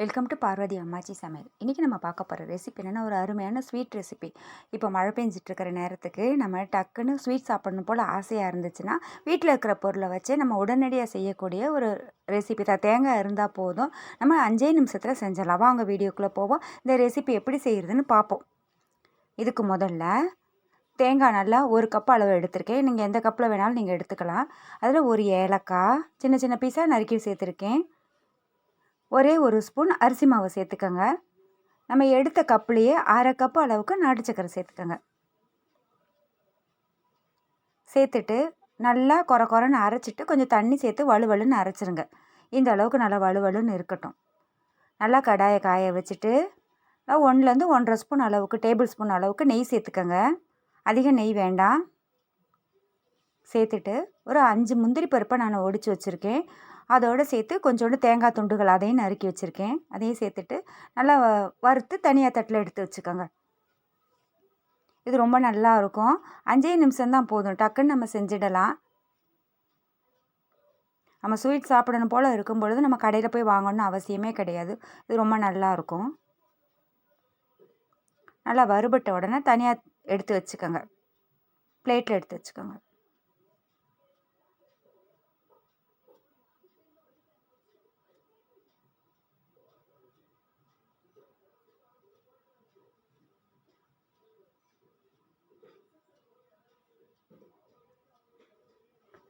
Welcome to Parvati அம்மாச்சி சமையல் இன்றைக்கி நம்ம பார்க்க போகிற ரெசிபி என்னென்னா ஒரு அருமையான ஸ்வீட் ரெசிபி இப்போ மழை பெஞ்சிட்டு இருக்கிற நேரத்துக்கு நம்ம டக்குன்னு ஸ்வீட் சாப்பிடணும் போல் ஆசையாக இருந்துச்சுன்னா வீட்டில் இருக்கிற பொருளை வச்சு நம்ம உடனடியாக செய்யக்கூடிய ஒரு ரெசிபி தான். தேங்காய் இருந்தால் போதும். நம்ம அஞ்சே நிமிஷத்தில் செஞ்சிடலாம். வாங்க வீடியோக்குள்ளே போவோம். இந்த ரெசிபி எப்படி செய்கிறதுன்னு பார்ப்போம். இதுக்கு முதல்ல தேங்காய் நல்லா ஒரு கப் அளவு எடுத்திருக்கேன். நீங்கள் எந்த கப்பில் வேணாலும் நீங்கள் எடுத்துக்கலாம். அதில் ஒரு ஏலக்காய் சின்ன சின்ன பீஸாக நறுக்கி சேர்த்துருக்கேன். ஒரே ஒரு ஸ்பூன் அரிசி மாவு சேர்த்துக்கோங்க. நம்ம எடுத்த கப்புலேயே அரை கப்பு அளவுக்கு நாட்டு சக்கரை சேர்த்துக்கோங்க. சேர்த்துட்டு நல்லா குறை குறைன்னு அரைச்சிட்டு கொஞ்சம் தண்ணி சேர்த்து வலுவலுன்னு அரைச்சிருங்க. இந்த அளவுக்கு நல்லா வலுவலுன்னு இருக்கட்டும். நல்லா கடாயை காய வச்சுட்டு ஒன்றுலேருந்து ஒன்றரை ஸ்பூன் அளவுக்கு டேபிள் ஸ்பூன் அளவுக்கு நெய் சேர்த்துக்கோங்க. அதிக நெய் வேண்டாம். சேர்த்துட்டு ஒரு அஞ்சு முந்திரி பருப்பை நான் ஒடிச்சு வச்சுருக்கேன். அதோடு சேர்த்து கொஞ்சோண்டு தேங்காய் துண்டுகள் அதையும் நறுக்கி வச்சுருக்கேன். அதையும் சேர்த்துட்டு நல்லா வறுத்து தனியாக தட்டில் எடுத்து வச்சுக்கோங்க. இது ரொம்ப நல்லா இருக்கும். அஞ்சே நிமிஷம்தான் போதும். டக்குன்னு நம்ம செஞ்சிடலாம். நம்ம ஸ்வீட் சாப்பிடணும் போல் இருக்கும் பொழுது நம்ம கடையில் போய் வாங்கணும்னு அவசியமே கிடையாது. இது ரொம்ப நல்லா இருக்கும். நல்லா வறுபட்ட உடனே தனியாக எடுத்து வச்சுக்கோங்க. பிளேட்டில் எடுத்து வச்சுக்கோங்க.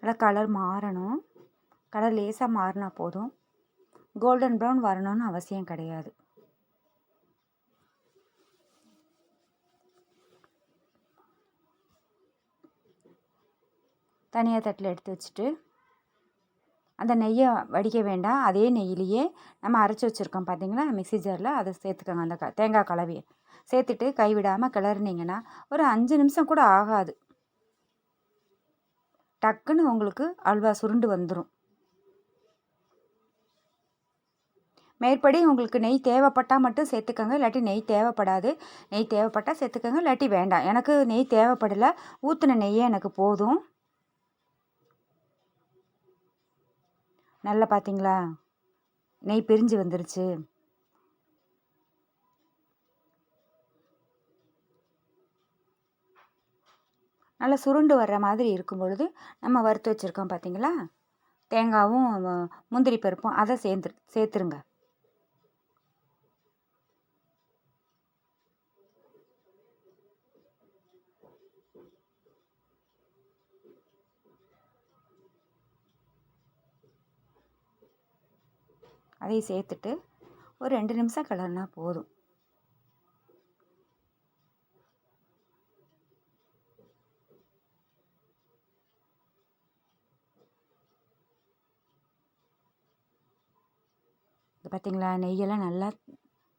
நல்லா கலர் மாறணும். கலர் லேசாக மாறினா போதும். கோல்டன் ப்ரௌன் வரணும்னு அவசியம் கிடையாது. தனியாக தட்டில் எடுத்து வச்சுட்டு அந்த நெய்யை வடிக்க வேண்டாம். அதே நெய்யிலேயே நம்ம அரைச்சி வச்சுருக்கோம் பார்த்தீங்களா மிக்சி ஜாரில் அதை சேர்த்துக்கோங்க. அந்த க தேங்காய் கலவையை சேர்த்துட்டு கைவிடாமல் கிளறினீங்கன்னா ஒரு அஞ்சு நிமிஷம் கூட ஆகாது. டக்குன்னு உங்களுக்கு அல்வா சுருண்டு வந்துடும் மேற்படி உங்களுக்கு நெய் தேவைப்பட்டால் மட்டும் சேர்த்துக்கோங்க இல்லாட்டி நெய் தேவைப்படாது. நெய் தேவைப்பட்டால் சேர்த்துக்கோங்க இல்லாட்டி வேண்டாம். எனக்கு நெய் தேவைப்படலை ஊற்றின நெய்யே எனக்கு போதும். நல்லா பார்த்தீங்களா நெய் பிரிஞ்சு வந்துருச்சு. நல்லா சுருண்டு வர்ற மாதிரி இருக்கும் பொழுது நம்ம வறுத்து வச்சுருக்கோம் பார்த்தீங்களா தேங்காவும் முந்திரி பருப்பும் அதை சேர்ந்து சேர்த்துருங்க. அதையும் சேர்த்துட்டு ஒரு ரெண்டு நிமிஷம் கிளறினா போதும். பார்த்தீங்களா? நெய்யெல்லாம் நல்லா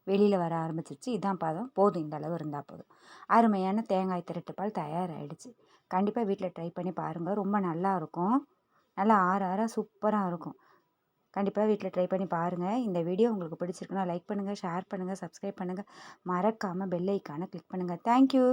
வெளியில் வர ஆரம்பிச்சிருச்சு. இதான் பதம். போதும். இந்த அளவு இருந்தால் போதும். அருமையான தேங்காய் திரட்டு பால் தயாராகிடுச்சு கண்டிப்பாக வீட்டில் ட்ரை பண்ணி பாருங்கள் ரொம்ப நல்லாயிருக்கும் நல்லா ஆற ஆற சூப்பராக இருக்கும். கண்டிப்பாக வீட்டில் ட்ரை பண்ணி பாருங்கள் இந்த வீடியோ உங்களுக்கு பிடிச்சிருக்குன்னா லைக் பண்ணுங்கள் ஷேர் பண்ணுங்கள் சப்ஸ்கிரைப் பண்ணுங்கள் மறக்காமல் பெல் ஐக்கானை கிளிக் பண்ணுங்கள் தேங்க்யூ.